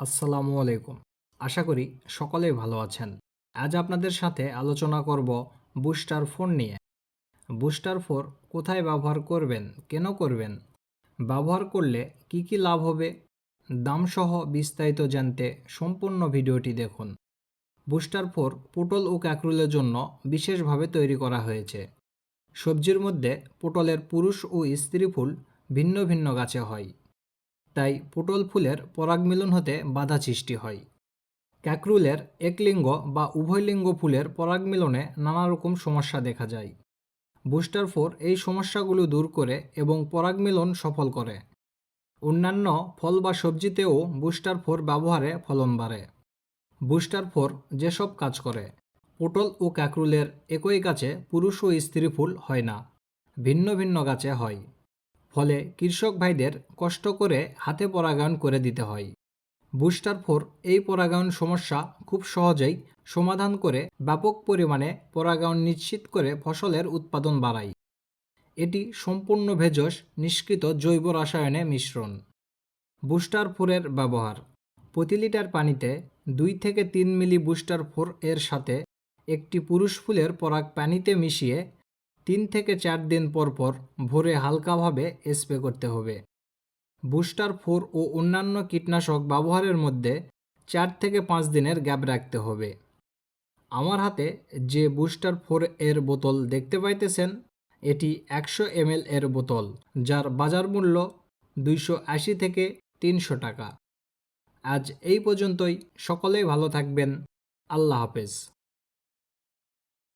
আসসালামু আলাইকুম। আশা করি সকলেই ভালো আছেন। আজ আপনাদের সাথে আলোচনা করব বুস্টার ফোন নিয়ে। বুস্টার ফোর কোথায় ব্যবহার করবেন, কেন করবেন, ব্যবহার করলে কি কি লাভ হবে, দামসহ বিস্তারিত জানতে সম্পূর্ণ ভিডিওটি দেখুন। বুস্টার ফোর পটল ও কাঁকরুলের জন্য বিশেষভাবে তৈরি করা হয়েছে। সবজির মধ্যে পটলের পুরুষ ও স্ত্রী ফুল ভিন্ন ভিন্ন গাছে হয়। তাই পটল ফুলের পরাগমিলন হতে বাধা সৃষ্টি হয়। ক্যাকরুলের একলিঙ্গ বা উভয়লিঙ্গ ফুলের পরাগমিলনে নানা রকম সমস্যা দেখা যায়। বুস্টার ফোর এই সমস্যাগুলো দূর করে এবং পরাগমিলন সফল করে। অন্যান্য ফল বা সবজিতেও বুস্টার ফোর ব্যবহারে ফলন বাড়ে। বুস্টার ফোর যেসব কাজ করে, পটল ও ক্যাকরুলের একই গাছে পুরুষ ও স্ত্রী ফুল হয় না, ভিন্ন ভিন্ন গাছে হয়। ফলে কৃষক ভাইদের কষ্ট করে হাতে পরাগায়ন করে দিতে হয়। বুস্টার ফোর এই পরাগায়ন সমস্যা খুব সহজেই সমাধান করে ব্যাপক পরিমাণে পরাগায়ন নিশ্চিত করে ফসলের উৎপাদন বাড়ায়। এটি সম্পূর্ণ ভেষজ নিষ্কৃত জৈব রাসায়নে মিশ্রণ। বুস্টার ফোরের ব্যবহার। প্রতি লিটার পানিতে দুই থেকে তিন মিলি বুস্টার ফোর এর সাথে একটি পুরুষ ফুলের পরাগ পানিতে মিশিয়ে থেকে চার দিন পর পর ভোরে হালকাভাবে স্প্রে করতে হবে। বুস্টার ফোর ও অন্যান্য কীটনাশক ব্যবহারের মধ্যে চার থেকে পাঁচ দিনের গ্যাপ রাখতে হবে। আমার হাতে যে বুস্টার ফোর এর বোতল দেখতে পাইতেছেন, এটি একশো এমএল এর বোতল, যার বাজার মূল্য দুইশো আশি থেকে তিনশো টাকা। আজ এই পর্যন্তই, সকলেই ভালো থাকবেন, আল্লাহ হাফেজ।